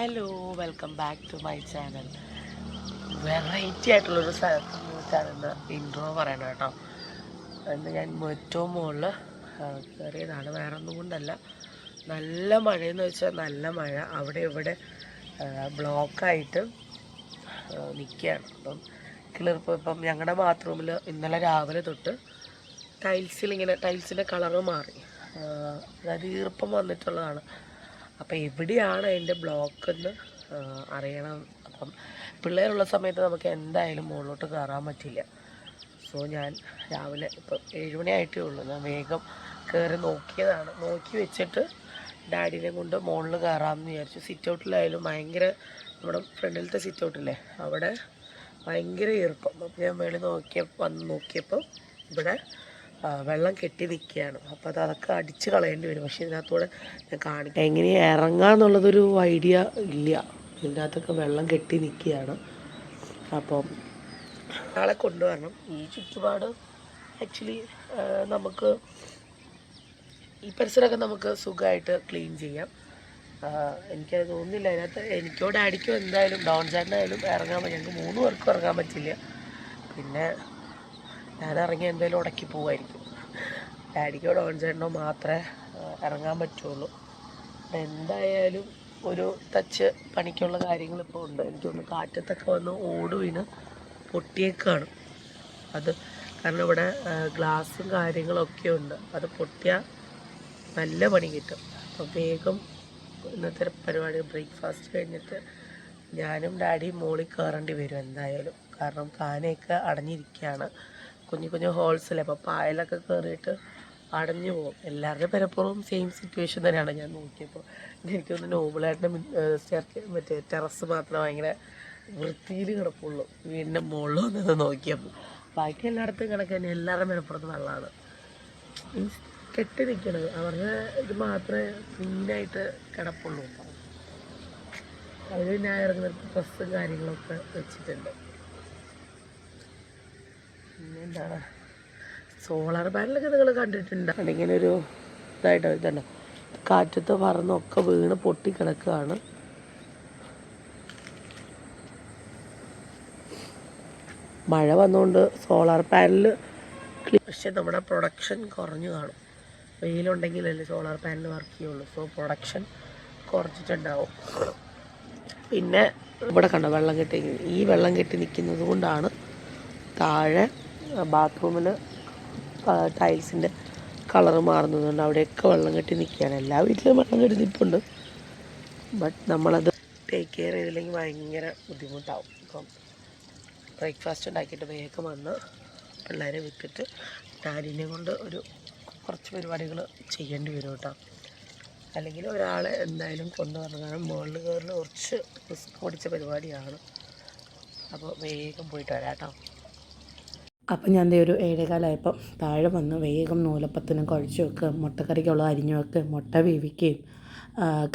Hello welcome back to my channel variety ആയിട്ടുള്ളൊരു സ്ഥലത്ത് നിന്നിട്ടാണ് ഇൻട്രോ പറയണം കേട്ടോ. എന്ന് ഞാൻ ഏറ്റവും മുകളിൽ കയറിയതാണ്. വേറെ ഒന്നും കൊണ്ടല്ല. നല്ല മഴയെന്ന് വെച്ചാൽ നല്ല മഴ. അവിടെ ഇവിടെ ബ്ലോക്കായിട്ട് നിൽക്കുകയാണ്. അപ്പം കിളിർപ്പ് ഇപ്പം ഞങ്ങളുടെ ബാത്റൂമിൽ ഇന്നലെ രാവിലെ തൊട്ട് ടൈൽസിൽ ഇങ്ങനെ ടൈൽസിന്റെ കളറ് മാറി. അതായത് ഈർപ്പം വന്നിട്ടുള്ളതാണ്. അപ്പോൾ എവിടെയാണ് അതിന്റെ ബ്ലോക്ക് എന്ന് അറിയണം. അപ്പം പിള്ളേരുള്ള സമയത്ത് നമുക്ക് എന്തായാലും മുകളിലോട്ട് കയറാൻ പറ്റില്ല. സോ ഞാൻ രാവിലെ ഇപ്പം ഏഴുമണിയായിട്ടേ ഉള്ളൂ. ഞാൻ വേഗം കയറി നോക്കിയതാണ്. നോക്കി വെച്ചിട്ട് ഡാഡിനെ കൊണ്ട് മുകളിൽ കയറാമെന്ന് വിചാരിച്ചു. സിറ്റ് ഔട്ടിലായാലും ഭയങ്കര നമ്മുടെ ഫ്രണ്ടിലത്തെ സിറ്റ് ഔട്ടില്ലേ അവിടെ ഭയങ്കര ഈർപ്പം. അപ്പോൾ ഞാൻ മേളിൽ നോക്കിയ വന്ന് നോക്കിയപ്പോൾ ഇവിടെ വെള്ളം കെട്ടി നിൽക്കുകയാണ്. അപ്പോൾ അത് അതൊക്കെ അടിച്ച് കളയേണ്ടി വരും. പക്ഷേ ഇതിനകത്തൂടെ ഞാൻ കാണിക്കാം. എങ്ങനെ ഇറങ്ങാന്നുള്ളതൊരു ഐഡിയ ഇല്ല. ഇതിന്റെ അകത്തൊക്കെ വെള്ളം കെട്ടി നിൽക്കുകയാണ്. അപ്പം ആളെ കൊണ്ടുവരണം. ഈ ചുറ്റുപാട് ആക്ച്വലി നമുക്ക് ഈ പരിസരമൊക്കെ നമുക്ക് സുഖമായിട്ട് ക്ലീൻ ചെയ്യാം. എനിക്കത് തോന്നുന്നില്ല. അതിനകത്ത് എനിക്കോ ഡാഡിക്കോ എന്തായാലും ഡോൺ ചേട്ടനായാലും ഇറങ്ങാൻ ഞങ്ങൾക്ക് മൂന്ന് പേർക്കും ഇറങ്ങാൻ പറ്റില്ല. പിന്നെ ഞാൻ ഇറങ്ങി എന്തായാലും ഉടക്കി പോവായിരിക്കും. ഡാഡിക്കോ ഡോൺ മാത്രമേ ഇറങ്ങാൻ പറ്റുള്ളൂ. എന്തായാലും ഒരു ടച്ച് പണിക്കുള്ള കാര്യങ്ങൾ ഇപ്പോൾ ഉണ്ട്. എനിക്കൊന്ന് കാറ്റത്തൊക്കെ വന്ന് ഓട് വീണ് പൊട്ടിയേക്കാണ്. അത് കാരണം ഇവിടെ ഗ്ലാസും കാര്യങ്ങളൊക്കെ ഉണ്ട്. അത് പൊട്ടിയാൽ നല്ല പണി കിട്ടും. അപ്പോൾ വേഗം ഇന്നത്തെ പരിപാടി ബ്രേക്ക്ഫാസ്റ്റ് കഴിഞ്ഞിട്ട് ഞാനും ഡാഡിയും മോളിൽ കയറേണ്ടി വരും എന്തായാലും. കാരണം കാനയൊക്കെ അടഞ്ഞിരിക്കുകയാണ്. കുഞ്ഞു കുഞ്ഞു ഹോൾസിലെ അപ്പോൾ പായലൊക്കെ കയറിയിട്ട് അടഞ്ഞു പോകും. എല്ലാവരുടെയും പലപ്പോഴും സെയിം സിറ്റുവേഷൻ തന്നെയാണ് ഞാൻ നോക്കിയപ്പോൾ. എനിക്ക് തോന്നുന്നു നോബിളായിട്ട് മറ്റേ ടെറസ് മാത്രം ഭയങ്കര വൃത്തിയിൽ കിടപ്പുള്ളൂ. വീടിന്റെ മുകളിൽ വന്നത് നോക്കിയപ്പോൾ. ബാക്കി എല്ലായിടത്തും കിടക്കുക തന്നെ. എല്ലാവരുടെ മരപ്പുറത്ത് വെള്ളമാണ്. മീൻസ് കെട്ടി നിൽക്കണത് അവരുടെ ഇത് മാത്രമേ ക്ലീനായിട്ട് കിടപ്പുള്ളൂ. അവർ ഞാൻ ഇറങ്ങുന്ന ഡ്രസ്സും കാര്യങ്ങളൊക്കെ വെച്ചിട്ടുണ്ട്. പിന്നെ എന്താണ് സോളാർ പാനലൊക്കെ നിങ്ങൾ കണ്ടിട്ടുണ്ട്? ഇങ്ങനെ ഒരു ഇതായിട്ട് ഇതുണ്ട്? കാറ്റത്ത് പറന്നൊക്കെ വീണ് പൊട്ടിക്കിടക്കുകയാണ്. മഴ വന്നുകൊണ്ട് സോളാർ പാനൽ പക്ഷെ നമ്മുടെ പ്രൊഡക്ഷൻ കുറഞ്ഞു കാണും. വെയിലുണ്ടെങ്കിലല്ലേ സോളാർ പാനൽ വർക്ക് ചെയ്യുള്ളൂ. സോ പ്രൊഡക്ഷൻ കുറച്ചിട്ടുണ്ടാവും. പിന്നെ ഇവിടെ കണ്ടോ വെള്ളം കെട്ടി ഈ വെള്ളം കെട്ടി നിൽക്കുന്നത് കൊണ്ടാണ് താഴെ ബാത്റൂമിൽ ടൈൽസിന്റെ കളർ മാറുന്നതുകൊണ്ട് അവിടെയൊക്കെ വെള്ളം കെട്ടി നിൽക്കുകയാണ്. എല്ലാ വീട്ടിലും വെള്ളം കെട്ടി നിൽപ്പുണ്ട്. ബട്ട് നമ്മളത് ടേക്ക് കെയർ ചെയ്തില്ലെങ്കിൽ ഭയങ്കര ബുദ്ധിമുട്ടാവും. അപ്പം ബ്രേക്ക്ഫാസ്റ്റ് ഉണ്ടാക്കിയിട്ട് വേഗം വന്ന് പിള്ളേരെ വിട്ടിട്ട് ഡാഡിനെ കൊണ്ട് ഒരു കുറച്ച് പരിപാടികൾ ചെയ്യേണ്ടി വരും കേട്ടോ. അല്ലെങ്കിൽ ഒരാളെ എന്തായാലും കൊണ്ടുവരണം കാരണം മുകളിൽ കയറിൽ കുറച്ച് റിസ്ക് പിടിച്ച പരിപാടിയാണ്. അപ്പോൾ വേഗം പോയിട്ട് വരാം കേട്ടോ. അപ്പം ഞാൻ ഒരു ഏഴേകാലായപ്പം താഴെ വന്ന് വേഗം നൂലപ്പത്തിനും കുഴച്ച് വെക്കുകയും മുട്ടക്കറിക്കുള്ള അരിഞ്ഞു വെക്കുകയും മുട്ട വേവിക്കുകയും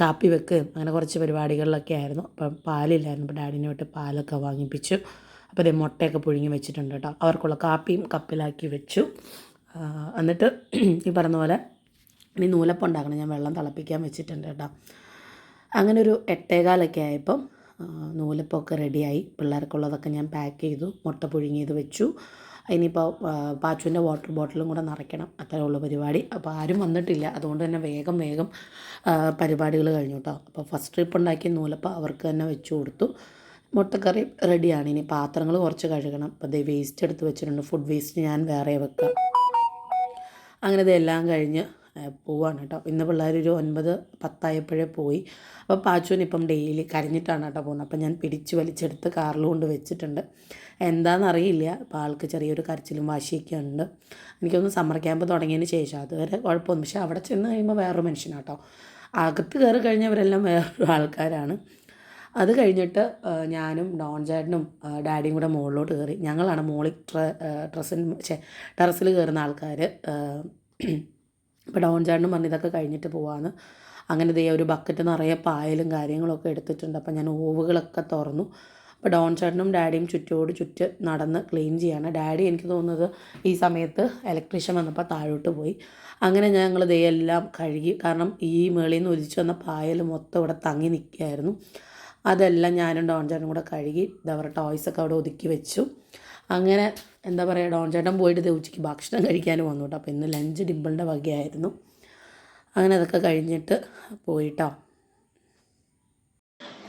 കാപ്പി വെക്കുകയും അങ്ങനെ കുറച്ച് പരിപാടികളിലൊക്കെ ആയിരുന്നു. അപ്പം പാലില്ലായിരുന്നു അപ്പോൾ ഡാഡിനെ വിട്ട് പാലൊക്കെ വാങ്ങിപ്പിച്ചു. അപ്പോൾ അതേ മുട്ടയൊക്കെ പുഴുങ്ങി വെച്ചിട്ടുണ്ട് കേട്ടോ. അവർക്കുള്ള കാപ്പിയും കപ്പിലാക്കി വെച്ചു. എന്നിട്ട് ഈ പറഞ്ഞ പോലെ ഇനി നൂലപ്പം ഉണ്ടാക്കണം. ഞാൻ വെള്ളം തിളപ്പിക്കാൻ വെച്ചിട്ടുണ്ട് കേട്ടോ. അങ്ങനെ ഒരു എട്ടേകാലൊക്കെ ആയപ്പം നൂലപ്പമൊക്കെ റെഡിയായി പിള്ളേർക്കുള്ളതൊക്കെ ഞാൻ പാക്ക് ചെയ്തു മുട്ട പുഴുങ്ങിയത് വെച്ചു. ഇനിയിപ്പോൾ പാച്ചുവിന്റെ വാട്ടർ ബോട്ടിലും കൂടെ നിറയ്ക്കണം. അത്രേ ഉള്ളൂ പരിപാടി. അപ്പോൾ ആരും വന്നിട്ടില്ല. അതുകൊണ്ട് തന്നെ വേഗം വേഗം പരിപാടികൾ കഴിഞ്ഞു കേട്ടോ അപ്പോൾ ഫസ്റ്റ് ട്രിപ്പ് ഉണ്ടാക്കിയ നൂലപ്പം അവർക്ക് തന്നെ വെച്ച് കൊടുത്തു. മുട്ടക്കറി റെഡിയാണ് ഇനി പാത്രങ്ങൾ കുറച്ച് കഴുകണം. അപ്പോൾ ദേ വേസ്റ്റ് എടുത്ത് വെച്ചിട്ടുണ്ട്. ഫുഡ് വേസ്റ്റ് ഞാൻ വേറെ വെക്കാം. അങ്ങനെ ഇതെല്ലാം കഴിഞ്ഞ് പോവാണ് കേട്ടോ. ഇന്ന് പിള്ളേർ ഒരു ഒൻപത് പത്തായപ്പോഴേ പോയി. അപ്പോൾ പാച്ചുവിന് ഇപ്പം ഡെയിലി കരഞ്ഞിട്ടാണ് കേട്ടോ പോകുന്നത്. അപ്പം ഞാൻ പിടിച്ച് വലിച്ചെടുത്ത് കാറിൽ കൊണ്ട് വെച്ചിട്ടുണ്ട്. എന്താണെന്നറിയില്ല അപ്പോൾ ആൾക്ക് ചെറിയൊരു കരച്ചിലും വാശിയൊക്കെ ഉണ്ട്. എനിക്കൊന്ന് സമ്മർ ക്യാമ്പ് തുടങ്ങിയതിന് ശേഷം അതുവരെ കുഴപ്പമൊന്നും. പക്ഷേ അവിടെ ചെന്ന് കഴിയുമ്പോൾ വേറൊരു മനുഷ്യനാട്ടോ അകത്ത് കയറി കഴിഞ്ഞവരെല്ലാം വേറൊരു ആൾക്കാരാണ്. അത് കഴിഞ്ഞിട്ട് ഞാനും ഡോൺ ചേട്ടനും ഡാഡിയും കൂടെ മുകളിലോട്ട് കയറി. ഞങ്ങളാണ് മോളിൽ ട്ര ഡ്രസ്സിന് ടെറസിൽ കയറുന്ന ആൾക്കാർ ഇപ്പോൾ ഡോൺ ചേട്ടനും പറഞ്ഞു ഇതൊക്കെ കഴിഞ്ഞിട്ട് പോവാന്ന്. അങ്ങനെ ദേ ഒരു ബക്കറ്റ് നിറയെ പായലും കാര്യങ്ങളൊക്കെ എടുത്തിട്ടുണ്ട്. അപ്പോൾ ഞാൻ ഓവുകളൊക്കെ തുറന്നു. അപ്പോൾ ഡോൺ ചേട്ടനും ഡാഡിയും ചുറ്റോട് ചുറ്റ് നടന്ന് ക്ലീൻ ചെയ്യാണ്. ഡാഡി എനിക്ക് തോന്നുന്നത് ഈ സമയത്ത് ഇലക്ട്രീഷ്യൻ വന്നപ്പോൾ താഴോട്ട് പോയി. അങ്ങനെ ഞങ്ങൾ എല്ലാം കഴുകി. കാരണം ഈ മേളിൽ നിന്ന് ഒലിച്ചു വന്ന പായൽ മൊത്തം ഇവിടെ തങ്ങി നിൽക്കുകയായിരുന്നു. അതെല്ലാം ഞാനും ഡോൺ ചേട്ടനും കൂടെ കഴുകി. ഇതവരുടെ ടോയ്സൊക്കെ അവിടെ ഒതുക്കി വെച്ചു. അങ്ങനെ എന്താ പറയുക ഡോൺ ചേട്ടൻ പോയിട്ട് ഉച്ചയ്ക്ക് ഭക്ഷണം കഴിക്കാൻ വന്നു കേട്ടോ അപ്പോൾ ഇന്ന് ലഞ്ച് ഡിമ്പിളിന്റെ വകയായിരുന്നു. അങ്ങനെ അതൊക്കെ കഴിഞ്ഞിട്ട് പോയിട്ടോ.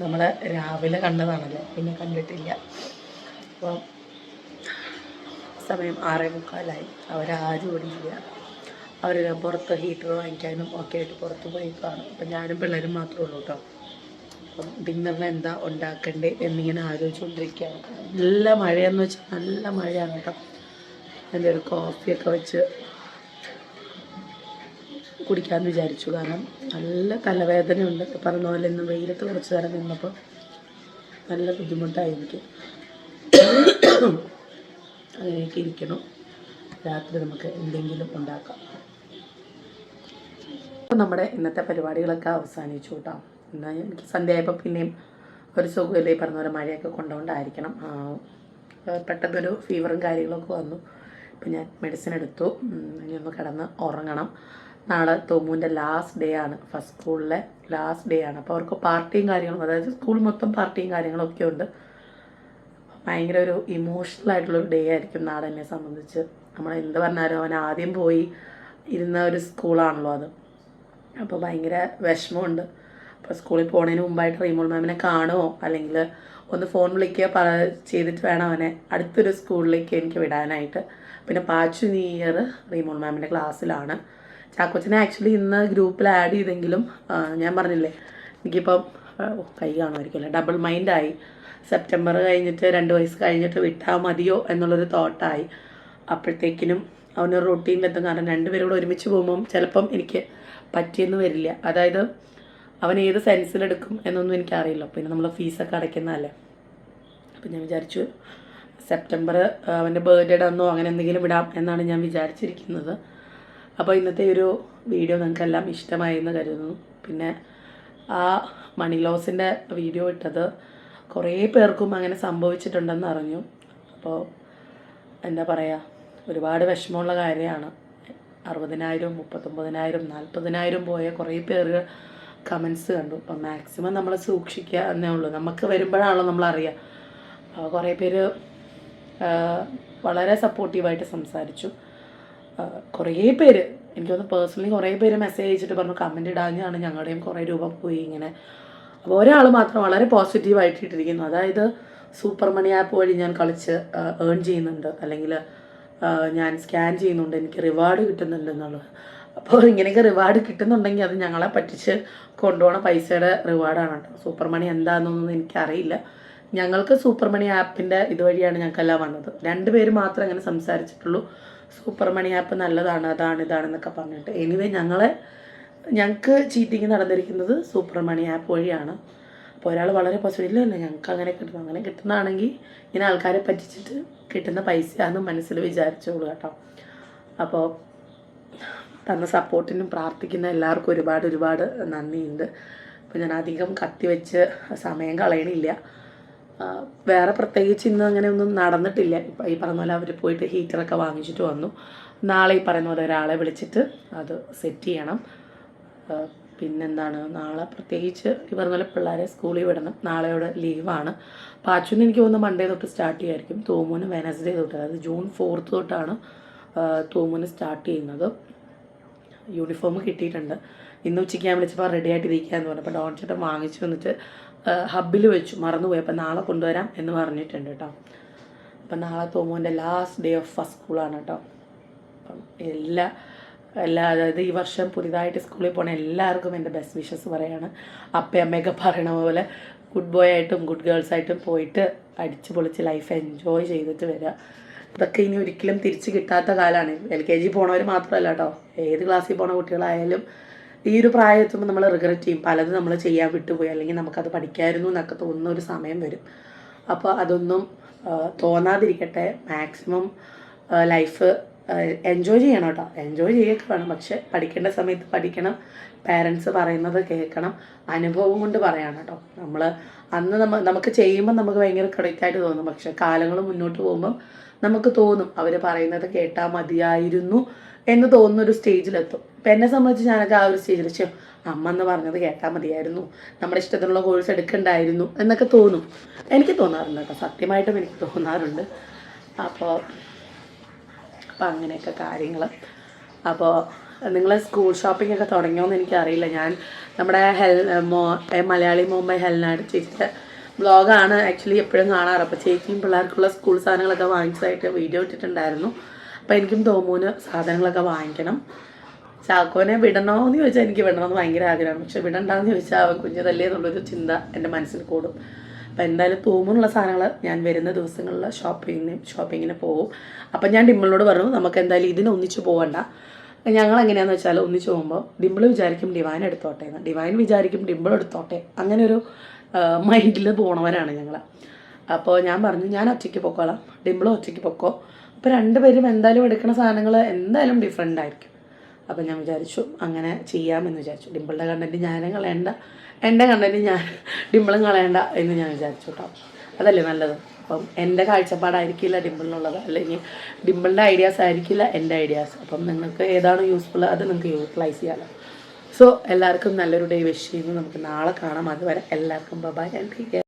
നമ്മൾ രാവിലെ കണ്ടതാണല്ലോ പിന്നെ കണ്ടിട്ടില്ല. അപ്പം സമയം ആറേ മുക്കാലായി. അവരാരും ഇവിടെ ഇല്ല. അവർ പുറത്ത് ഹീറ്റർ വാങ്ങിക്കാനും ഒക്കെ ആയിട്ട് പുറത്ത് പോയി കാണും. അപ്പം ഞാനും പിള്ളേരും മാത്രമേ ഉള്ളൂ കേട്ടോ. അപ്പം ഡിന്നറിന് എന്താ ഉണ്ടാക്കണ്ടേ എന്നിങ്ങനെ ആലോചിച്ചുകൊണ്ടിരിക്കുകയാണ്. നല്ല മഴയെന്ന് വെച്ചാൽ നല്ല മഴയാണ് കേട്ടോ. എന്റെ ഒരു കോഫിയൊക്കെ വെച്ച് കുടിക്കാമെന്ന് വിചാരിച്ചു. കാരണം നല്ല തലവേദനയുണ്ട്. പറഞ്ഞ പോലെ ഇന്ന് വെയിലത്ത് കുറച്ച് നേരം നിന്നപ്പോൾ നല്ല ബുദ്ധിമുട്ടായി എനിക്ക്. അങ്ങനെയൊക്കെ ഇരിക്കണം. രാത്രി നമുക്ക് എന്തെങ്കിലും ഉണ്ടാക്കാം. അപ്പം നമ്മുടെ ഇന്നത്തെ പരിപാടികളൊക്കെ അവസാനിച്ചു കേട്ടോ. എന്നാൽ എനിക്ക് സന്ധ്യയായപ്പോൾ പിന്നെയും ഒരു സുഖമില്ല ഈ പറഞ്ഞ പോലെ മഴയൊക്കെ കൊണ്ടുകൊണ്ടായിരിക്കണം പെട്ടെന്നൊരു ഫീവറും കാര്യങ്ങളൊക്കെ വന്നു. ഇപ്പം ഞാൻ മെഡിസിൻ എടുത്തു. ഇനി ഒന്ന് കിടന്ന് ഉറങ്ങണം. നാളെ തോമുവിന്റെ ലാസ്റ്റ് ഡേ ആണ്. ഫസ്റ്റ് സ്കൂളിലെ ലാസ്റ്റ് ഡേ ആണ്. അപ്പോൾ അവർക്ക് പാർട്ടിയും കാര്യങ്ങളും അതായത് സ്കൂൾ മൊത്തം പാർട്ടിയും കാര്യങ്ങളൊക്കെ ഉണ്ട്. ഭയങ്കര ഒരു ഇമോഷണൽ ആയിട്ടുള്ളൊരു ഡേ ആയിരിക്കും നാളെ എന്നെ സംബന്ധിച്ച്. നമ്മൾ എന്ത് പറഞ്ഞാലും അവൻ ആദ്യം പോയി ഇരുന്ന ഒരു സ്കൂളാണല്ലോ അത്. അപ്പോൾ ഭയങ്കര വിഷമമുണ്ട്. അപ്പോൾ സ്കൂളിൽ പോകുന്നതിന് മുമ്പായിട്ട് റീമോൾ മാമിനെ കാണുമോ അല്ലെങ്കിൽ ഒന്ന് ഫോൺ വിളിക്കുക പറ ചെയ്തിട്ട് വേണം അവനെ അടുത്തൊരു സ്കൂളിലേക്ക് എനിക്ക് വിടാനായിട്ട്. പിന്നെ പാച്ചു ന്യൂ ഇയർ റീമോൾ മാമിന്റെ ക്ലാസ്സിലാണ്. ചാക്കോച്ചനെ ആക്ച്വലി ഇന്ന് ഗ്രൂപ്പിൽ ആഡ് ചെയ്തെങ്കിലും ഞാൻ പറഞ്ഞില്ലേ എനിക്കിപ്പം കൈ കാണുമായിരിക്കുമല്ലോ? ഡബിൾ മൈൻഡായി സെപ്റ്റംബർ കഴിഞ്ഞിട്ട് രണ്ട് വയസ്സ് കഴിഞ്ഞിട്ട് വിട്ടാൽ മതിയോ എന്നുള്ളൊരു തോട്ടായി. അപ്പോഴത്തേക്കിനും അവനൊരു റൊട്ടീനിലെത്തും. കാരണം രണ്ടുപേരും കൂടെ ഒരുമിച്ച് പോകുമ്പം ചിലപ്പം എനിക്ക് പറ്റിയെന്ന് വരില്ല. അതായത് അവൻ ഏത് സെൻസിലെടുക്കും എന്നൊന്നും എനിക്കറിയില്ല. പിന്നെ നമ്മൾ ഫീസൊക്കെ അടയ്ക്കുന്നതല്ലേ. അപ്പം ഞാൻ വിചാരിച്ചു സെപ്റ്റംബർ അവന്റെ ബർത്ത്ഡേ അന്നോ അങ്ങനെ എന്തെങ്കിലും വിടാം എന്നാണ് ഞാൻ വിചാരിച്ചിരിക്കുന്നത്. അപ്പോൾ ഇന്നത്തെ ഒരു വീഡിയോ നിങ്ങൾക്കെല്ലാം ഇഷ്ടമായി എന്ന് കരുതുന്നു. പിന്നെ ആ മണി ലോസിന്റെ വീഡിയോ ഇട്ടത് കുറേ പേർക്കും അങ്ങനെ സംഭവിച്ചിട്ടുണ്ടെന്ന് അറിഞ്ഞു. അപ്പോൾ എന്താ പറയുക ഒരുപാട് വിഷമമുള്ള കാര്യമാണ്. അറുപതിനായിരം മുപ്പത്തൊമ്പതിനായിരം നാൽപ്പതിനായിരം പോയ കുറേ പേര് കമൻസ് കണ്ടു. അപ്പം മാക്സിമം നമ്മൾ സൂക്ഷിക്കുക എന്നേ ഉള്ളൂ. നമുക്ക് വരുമ്പോഴാണല്ലോ നമ്മളറിയുക അപ്പോൾ കുറേ പേര് വളരെ സപ്പോർട്ടീവായിട്ട് സംസാരിച്ചു. കുറേ പേര് എനിക്ക് തോന്നുന്നു പേഴ്സണലി കുറേ പേര് മെസ്സേജ് അയച്ചിട്ട് പറഞ്ഞു കമന്റ് ഇടാഞ്ഞാണ് ഞങ്ങളുടെയും കുറേ രൂപ പോയി ഇങ്ങനെ. അപ്പോൾ ഒരാൾ മാത്രം വളരെ പോസിറ്റീവായിട്ട് ഇട്ടിരിക്കുന്നു അതായത് സൂപ്പർ മണി ആപ്പ് വഴി ഞാൻ കളിച്ച് ഏൺ ചെയ്യുന്നുണ്ട്. അല്ലെങ്കിൽ ഞാൻ സ്കാൻ ചെയ്യുന്നുണ്ട്. എനിക്ക് റിവാർഡ് കിട്ടുന്നുണ്ട് എന്നുള്ളത്. അപ്പോൾ ഇങ്ങനെയൊക്കെ റിവാർഡ് കിട്ടുന്നുണ്ടെങ്കിൽ അത് ഞങ്ങളെ പറ്റിച്ച് കൊണ്ടുപോകണ പൈസയുടെ റിവാർഡാണ് കേട്ടോ. സൂപ്പർ മണി എന്താണെന്നൊന്നും എനിക്കറിയില്ല. ഞങ്ങൾക്ക് സൂപ്പർ മണി ആപ്പിന്റെ ഇതുവഴിയാണ് ഞങ്ങൾക്കെല്ലാം വന്നത്. രണ്ട് പേര് മാത്രം അങ്ങനെ സംസാരിച്ചിട്ടുള്ളൂ. സൂപ്പർ മണി ആപ്പ് നല്ലതാണ് അതാണ് ഇതാണെന്നൊക്കെ പറഞ്ഞിട്ട്. എനിവേ ഞങ്ങളെ ഞങ്ങൾക്ക് ചീറ്റിങ് നടന്നിരിക്കുന്നത് സൂപ്പർ മണി ആപ്പ് വഴിയാണ്. അപ്പോൾ ഒരാൾ വളരെ പോസിറ്റീവ് ഞങ്ങൾക്ക് അങ്ങനെ കിട്ടുന്നു അങ്ങനെ കിട്ടുന്നതാണെങ്കിൽ ഇങ്ങനെ ആൾക്കാരെ പറ്റിച്ചിട്ട് കിട്ടുന്ന പൈസയാണെന്ന് മനസ്സിൽ വിചാരിച്ചോളൂ കേട്ടോ. അപ്പോൾ തന്ന സപ്പോർട്ടിനും പ്രാർത്ഥിക്കുന്ന എല്ലാവർക്കും ഒരുപാട് ഒരുപാട് നന്ദിയുണ്ട്. അപ്പോൾ ഞാൻ അധികം കത്തി വെച്ച് സമയം കളയണില്ല. വേറെ പ്രത്യേകിച്ച് ഇന്ന് അങ്ങനെ ഒന്നും നടന്നിട്ടില്ല. ഇപ്പം ഈ പറഞ്ഞ പോലെ അവർ പോയിട്ട് ഹീറ്ററൊക്കെ വാങ്ങിച്ചിട്ട് വന്നു. നാളെ ഈ പറയുന്ന പോലെ ഒരാളെ വിളിച്ചിട്ട് അത് സെറ്റ് ചെയ്യണം. പിന്നെന്താണ്? നാളെ പ്രത്യേകിച്ച് ഈ പറഞ്ഞ പോലെ പിള്ളേരെ സ്കൂളിൽ വിടണം. നാളെയോടെ ലീവാണ് പാച്ചുവിന് എനിക്ക് തോന്നുന്നു മൺഡേ തൊട്ട് സ്റ്റാർട്ട് ചെയ്യുമായിരിക്കും തോമൂന് വെനസ്ഡേ തൊട്ട് അതായത് ജൂൺ ഫോർത്ത് തൊട്ടാണ് തോമൂന് സ്റ്റാർട്ട് ചെയ്യുന്നത്. യൂണിഫോം കിട്ടിയിട്ടുണ്ട്. ഇന്ന് ഉച്ചയ്ക്ക് ഞാൻ വിളിച്ചപ്പോൾ റെഡി ആയിട്ട് എന്ന് പറഞ്ഞു. അപ്പോൾ ഡോൺ ചേട്ടൻ വാങ്ങിച്ചു വന്നിട്ട് ഹബ്ബിൽ വെച്ചു. മറന്നുപോയി. അപ്പോൾ നാളെ കൊണ്ടുവരാം എന്ന് പറഞ്ഞിട്ടുണ്ട് കേട്ടോ. അപ്പം നാളെ തോമുവിന്റെ ലാസ്റ്റ് ഡേ ഓഫ് ഫസ്റ്റ് സ്കൂളാണ് കേട്ടോ. അപ്പം എല്ലാ എല്ലാ അതായത് ഈ വർഷം പുതിയതായിട്ട് സ്കൂളിൽ പോണ എല്ലാവർക്കും എന്റെ ബെസ്റ്റ് വിഷസ് പറയാണ്. അമ്മയൊക്കെ പറയണ പോലെ ഗുഡ് ബോയ് ആയിട്ടും ഗുഡ് ഗേൾസ് ആയിട്ടും പോയിട്ട് അടിച്ച് പൊളിച്ച് ലൈഫ് എൻജോയ് ചെയ്തിട്ട് വരിക ഇതൊക്കെ ഇനി ഒരിക്കലും തിരിച്ച് കിട്ടാത്ത കാലമാണ് എൽ കെ ജി പോണവർ മാത്രമല്ല കേട്ടോ ഏത് ക്ലാസ്സിൽ പോണ കുട്ടികളായാലും ഈ ഒരു പ്രായം എത്തുമ്പോൾ നമ്മൾ റിഗ്രറ്റ് ചെയ്യും. പലതും നമ്മൾ ചെയ്യാൻ വിട്ടുപോയി. അല്ലെങ്കിൽ നമുക്കത് പഠിക്കായിരുന്നു എന്നൊക്കെ തോന്നുന്ന ഒരു സമയം വരും. അപ്പോൾ അതൊന്നും തോന്നാതിരിക്കട്ടെ. മാക്സിമം ലൈഫ് എൻജോയ് ചെയ്യണം കേട്ടോ എൻജോയ് ചെയ്യൊക്കെ വേണം. പക്ഷെ പഠിക്കേണ്ട സമയത്ത് പഠിക്കണം. പാരൻസ് പറയുന്നത് കേൾക്കണം. അനുഭവം കൊണ്ട് പറയണം കേട്ടോ നമ്മൾ അന്ന് നമ്മ നമുക്ക് ചെയ്യുമ്പോൾ നമുക്ക് ഭയങ്കര ക്രെഡിറ്റ് ആയിട്ട് തോന്നും. പക്ഷെ കാലങ്ങൾ മുന്നോട്ട് പോകുമ്പം നമുക്ക് തോന്നും. അവർ പറയുന്നത് കേട്ടാൽ മതിയായിരുന്നു എന്ന് തോന്നുന്ന ഒരു സ്റ്റേജിലെത്തും. ഇപ്പം എന്നെ സംബന്ധിച്ച് ഞാനൊക്കെ ആ ഒരു സ്റ്റേജിൽ വെച്ചു അമ്മ എന്ന് പറഞ്ഞത് കേട്ടാൽ മതിയായിരുന്നു. നമ്മുടെ ഇഷ്ടത്തിനുള്ള കോഴ്സ് എടുക്കണ്ടായിരുന്നു എന്നൊക്കെ തോന്നും. എനിക്ക് തോന്നാറുണ്ട് കേട്ടോ. സത്യമായിട്ടും എനിക്ക് തോന്നാറുണ്ട്. അപ്പോൾ അപ്പോൾ അങ്ങനെയൊക്കെ കാര്യങ്ങൾ അപ്പോൾ നിങ്ങൾ സ്കൂൾ ഷോപ്പിംഗ് ഒക്കെ തുടങ്ങിയോ എന്ന് എനിക്കറിയില്ല. ഞാൻ നമ്മുടെ ഹെൽ മോ മലയാളി മുംബൈ ഹെൽനാട് ചേച്ചിയുടെ ബ്ലോഗാണ് ആക്ച്വലി എപ്പോഴും കാണാറ്. അപ്പോൾ ചേച്ചിയും പിള്ളേർക്കുള്ള സ്കൂൾ സാധനങ്ങളൊക്കെ വാങ്ങിച്ചതായിട്ട് വീഡിയോ ഇട്ടിട്ടുണ്ടായിരുന്നു. അപ്പോൾ എനിക്കും തോമൂന് സാധനങ്ങളൊക്കെ വാങ്ങിക്കണം. ചാക്കോനെ വിടണോ എന്ന് ചോദിച്ചാൽ എനിക്ക് വിടണമെന്ന് ഭയങ്കര ആഗ്രഹമാണ്. പക്ഷെ വിടണ്ടെന്ന് ചോദിച്ചാൽ അവൻ കുഞ്ഞതല്ലേ എന്നുള്ളൊരു ചിന്ത എന്റെ മനസ്സിൽ കൂടും. അപ്പോൾ എന്തായാലും തോമൂനുള്ള സാധനങ്ങൾ ഞാൻ വരുന്ന ദിവസങ്ങളിൽ ഷോപ്പിങ്ങിന് ഷോപ്പിങ്ങിന് പോകും. അപ്പം ഞാൻ ഡിമ്മളിനോട് പറഞ്ഞു നമുക്ക് എന്തായാലും ഇതിനൊന്നിച്ച് പോകണ്ട ഞങ്ങൾ എങ്ങനെയാന്ന് വെച്ചാൽ ഒന്നിച്ച് പോകുമ്പോൾ ഡിമ്പിൾ വിചാരിക്കും ഡിവൈൻ എടുത്തോട്ടെ എന്ന്. ഡിവൈൻ വിചാരിക്കും ഡിമ്പിൾ എടുത്തോട്ടെ. അങ്ങനെ ഒരു മൈൻഡിൽ പോണവരാണ് ഞങ്ങൾ അപ്പോൾ ഞാൻ പറഞ്ഞു ഞാൻ ഒറ്റയ്ക്ക് പൊക്കോളാം. ഡിമ്പിളും ഒറ്റയ്ക്ക് പൊക്കോ. അപ്പോൾ രണ്ടുപേരും എന്തായാലും എടുക്കുന്ന സാധനങ്ങൾ എന്തായാലും ഡിഫറെന്റ് ആയിരിക്കും. അപ്പം ഞാൻ വിചാരിച്ചു അങ്ങനെ ചെയ്യാമെന്ന് വിചാരിച്ചു. ഡിമ്പിളിന്റെ കണ്ടന്റ് ഞാനും കളയണ്ട. എന്റെ കണ്ടന്റ് ഞാൻ ഡിമ്പിളും കളയണ്ട എന്ന് ഞാൻ വിചാരിച്ചു കേട്ടോ അതല്ലേ നല്ലത്? അപ്പം എന്റെ കാഴ്ചപ്പാടായിരിക്കില്ല ഡിമ്പിളിനുള്ളത്. അല്ലെങ്കിൽ ഡിമ്പിളിന്റെ ഐഡിയാസ് ആയിരിക്കില്ല എന്റെ ഐഡിയാസ് അപ്പം നിങ്ങൾക്ക് ഏതാണ് യൂസ്ഫുൾ അത് നിങ്ങൾക്ക് യൂട്ടിലൈസ് ചെയ്യാമല്ലോ സോ എല്ലാവർക്കും നല്ലൊരു ഡേ വിഷ് ചെയ്യുന്നു. നമുക്ക് നാളെ കാണാം. അതുവരെ എല്ലാവർക്കും ബബായ് ആൻഡ് ടേക്ക് കെയർ